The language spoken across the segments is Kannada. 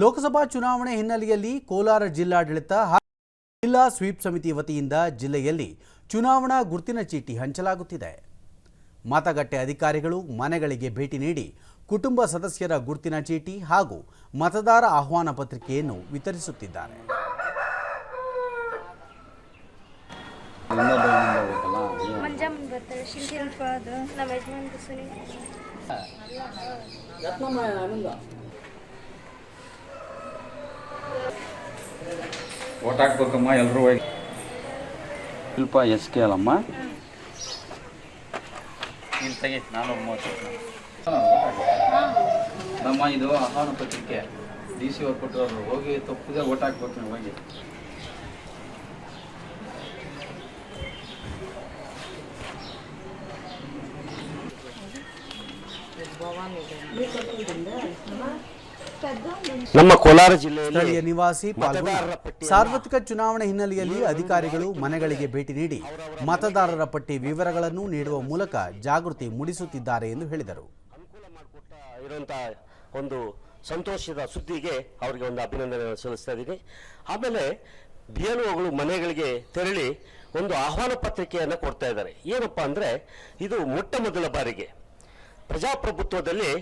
ಲೋಕಸಭಾ ಚುನಾವಣೆ ಹಿನ್ನೆಲೆಯಲ್ಲಿ ಕೋಲಾರ ಜಿಲ್ಲಾಡಳಿತ ಹಾಗೂ ಜಿಲ್ಲಾ ಸ್ವೀಪ್ ಸಮಿತಿ ವತಿಯಿಂದ ಜಿಲ್ಲೆಯಲ್ಲಿ ಚುನಾವಣಾ ಗುರುತಿನ ಚೀಟಿ ಹಂಚಲಾಗುತ್ತಿದೆ. ಮತಗಟ್ಟೆ ಅಧಿಕಾರಿಗಳು ಮನೆಗಳಿಗೆ ಭೇಟಿ ನೀಡಿ ಕುಟುಂಬ ಸದಸ್ಯರ ಗುರುತಿನ ಚೀಟಿ ಹಾಗೂ ಮತದಾರ ಆಹ್ವಾನ ಪತ್ರಿಕೆಯನ್ನು ವಿತರಿಸುತ್ತಿದ್ದಾರೆ. ಓಟ್ ಹಾಕ್ಬೇಕಮ್ಮ ಎಲ್ಲರೂ ಹೋಗಿ. ಶಿಲ್ಪ ಎಸ್ ಕೆ ಅಲ್ಲಮ್ಮ. ಇಲ್ಲಿ ತೆಗಿ ನಾನ್ನೂರ ಮೂವತ್ತು. ನಮ್ಮ ಇದು ಆಹ್ವಾನ ಪತ್ರಿಕೆ ಡಿ ಸಿ ಅವ್ರು ಕೊಟ್ಟರು ಹೋಗಿ ತಪ್ಪದೆ ಓಟ್ ಹಾಕ್ಬೇಕು ನೀವು ಹೋಗಿ. ನಮ್ಮ ಕೋಲಾರ ಜಿಲ್ಲೆಯ ಸ್ಥಳೀಯ ನಿವಾಸಿ ಪಾಲ್ಗೊಂಡು ಸಾರ್ವತ್ರಿಕ ಚುನಾವಣೆ ಹಿನ್ನೆಲೆಯಲ್ಲಿ ಅಧಿಕಾರಿಗಳು ಮನೆಗಳಿಗೆ ಭೇಟಿ ನೀಡಿ ಮತದಾರರ ಪಟ್ಟಿ ವಿವರಗಳನ್ನು ನೀಡುವ ಮೂಲಕ ಜಾಗೃತಿ ಮೂಡಿಸುತ್ತಿದ್ದಾರೆ ಎಂದು ಹೇಳಿದರು. ಅನುಕೂಲ ಮಾಡಿಕೊಟ್ಟ ಇರುವಂಥ ಒಂದು ಸಂತೋಷದ ಸುದ್ದಿಗೆ ಅವರಿಗೆ ಒಂದು ಅಭಿನಂದನೆ ಸಲ್ಲಿಸ್ತಾ ಇದ್ದೀನಿ. ಆಮೇಲೆ ಬಿ ಒಗಳು ಮನೆಗಳಿಗೆ ತೆರಳಿ ಒಂದು ಆಹ್ವಾನ ಪತ್ರಿಕೆಯನ್ನು ಕೊಡ್ತಾ ಇದ್ದಾರೆ. ಏನಪ್ಪ ಅಂದರೆ ಇದು ಮೊಟ್ಟ ಮೊದಲ ಬಾರಿಗೆ ಪ್ರಜಾಪ್ರಭುತ್ವದಲ್ಲಿ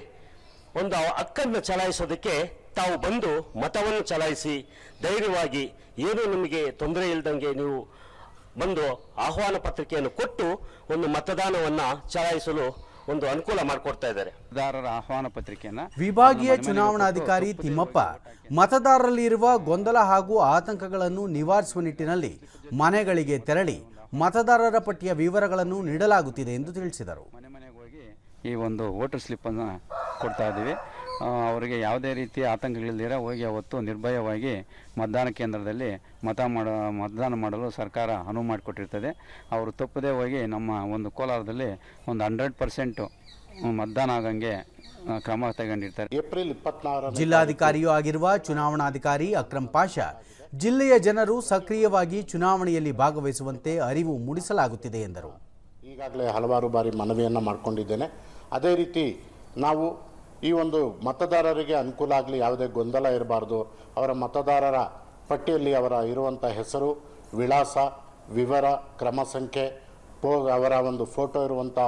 ಒಂದು ಹಕ್ಕನ್ನು ಚಲಾಯಿಸೋದಕ್ಕೆ ತಾವು ಬಂದು ಮತವನ್ನು ಚಲಾಯಿಸಿ ಧೈರ್ಯವಾಗಿ ಏನು ನಿಮಗೆ ತೊಂದರೆ ಇಲ್ಲದಂಗೆ ನೀವು ಬಂದು ಆಹ್ವಾನ ಪತ್ರಿಕೆಯನ್ನು ಕೊಟ್ಟು ಒಂದು ಮತದಾನವನ್ನು ಚಲಾಯಿಸಲು ಒಂದು ಅನುಕೂಲ ಮಾಡಿಕೊಡ್ತಾ ಇದ್ದಾರೆ. ಮತದಾರರ ಆಹ್ವಾನ ಪತ್ರಿಕೆಯನ್ನು ವಿಭಾಗೀಯ ಚುನಾವಣಾಧಿಕಾರಿ ತಿಮ್ಮಪ್ಪ ಮತದಾರರಲ್ಲಿ ಇರುವ ಗೊಂದಲ ಹಾಗೂ ಆತಂಕಗಳನ್ನು ನಿವಾರಿಸುವ ನಿಟ್ಟಿನಲ್ಲಿ ಮನೆಗಳಿಗೆ ತೆರಳಿ ಮತದಾರರ ಪಟ್ಟಿಯ ವಿವರಗಳನ್ನು ನೀಡಲಾಗುತ್ತಿದೆ ಎಂದು ತಿಳಿಸಿದರು. ಮನೆ ಮನೆಗೆ ಹೋಗಿ ಈ ಒಂದು ವೋಟರ್ ಸ್ಲಿಪ್ಪನ್ನು ಕೊಡ್ತಾ ಇದ್ದೀವಿ. ಅವರಿಗೆ ಯಾವುದೇ ರೀತಿಯ ಆತಂಕಗಳಿಲ್ಲದಿರ ಹೋಗಿ ಅವತ್ತು ನಿರ್ಭಯವಾಗಿ ಮತದಾನ ಕೇಂದ್ರದಲ್ಲಿ ಮತ ಮಾಡ ಮತದಾನ ಮಾಡಲು ಸರ್ಕಾರ ಅನುವು ಮಾಡಿಕೊಟ್ಟಿರ್ತದೆ. ಅವರು ತಪ್ಪದೇ ಹೋಗಿ ನಮ್ಮ ಒಂದು ಕೋಲಾರದಲ್ಲಿ ಒಂದು ಹಂಡ್ರೆಡ್ ಪರ್ಸೆಂಟು ಮತದಾನ ಆಗಂಗೆ ಕ್ರಮ ತಗೊಂಡಿರ್ತಾರೆ ಏಪ್ರಿಲ್ ಇಪ್ಪತ್ನಾಲ್ಕು ಜಿಲ್ಲಾಧಿಕಾರಿಯೂ ಆಗಿರುವ ಚುನಾವಣಾಧಿಕಾರಿ ಅಕ್ರಮ್ ಪಾಷಾ ಜಿಲ್ಲೆಯ ಜನರು ಸಕ್ರಿಯವಾಗಿ ಚುನಾವಣೆಯಲ್ಲಿ ಭಾಗವಹಿಸುವಂತೆ ಅರಿವು ಮೂಡಿಸಲಾಗುತ್ತಿದೆ ಎಂದರು. ಈಗಾಗಲೇ ಹಲವಾರು ಬಾರಿ ಮನವಿಯನ್ನು ಮಾಡಿಕೊಂಡಿದ್ದೇನೆ. ಅದೇ ರೀತಿ ನಾವು ಈ ಒಂದು ಮತದಾರರಿಗೆ ಅನುಕೂಲ ಆಗಲಿ, ಯಾವುದೇ ಗೊಂದಲ ಇರಬಾರ್ದು. ಅವರ ಮತದಾರರ ಪಟ್ಟಿಯಲ್ಲಿ ಅವರ ಇರುವಂಥ ಹೆಸರು, ವಿಳಾಸ, ವಿವರ, ಕ್ರಮ ಸಂಖ್ಯೆ, ಪೋ, ಅವರ ಒಂದು ಫೋಟೋ ಇರುವಂಥ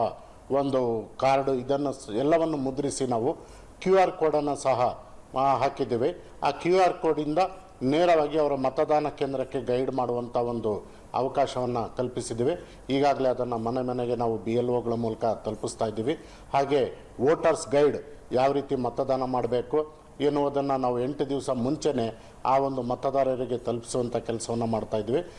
ಒಂದು ಕಾರ್ಡು, ಇದನ್ನು ಎಲ್ಲವನ್ನು ಮುದ್ರಿಸಿ ನಾವು ಕ್ಯೂ ಆರ್ ಕೋಡನ್ನು ಸಹ ಹಾಕಿದ್ದೇವೆ. ಆ ಕ್ಯೂ ಆರ್ ಕೋಡಿಂದ ನೇರವಾಗಿ ಅವರ ಮತದಾನ ಕೇಂದ್ರಕ್ಕೆ ಗೈಡ್ ಮಾಡುವಂಥ ಒಂದು ಅವಕಾಶವನ್ನು ಕಲ್ಪಿಸಿದ್ದೀವಿ ಈಗಾಗಲೇ ಅದನ್ನು ಮನೆ ಮನೆಗೆ ನಾವು ಬಿ ಎಲ್ ಒಗಳ ಮೂಲಕ ತಲುಪಿಸ್ತಾ ಇದ್ದೀವಿ. ಹಾಗೆ ವೋಟರ್ಸ್ ಗೈಡ್ ಯಾವ ರೀತಿ ಮತದಾನ ಮಾಡಬೇಕು ಎನ್ನುವುದನ್ನು ನಾವು ಎಂಟು ದಿವಸ ಮುಂಚೆನೇ ಆ ಒಂದು ಮತದಾರರಿಗೆ ತಲುಪಿಸುವಂಥ ಕೆಲಸವನ್ನು ಮಾಡ್ತಾ ಇದ್ವಿ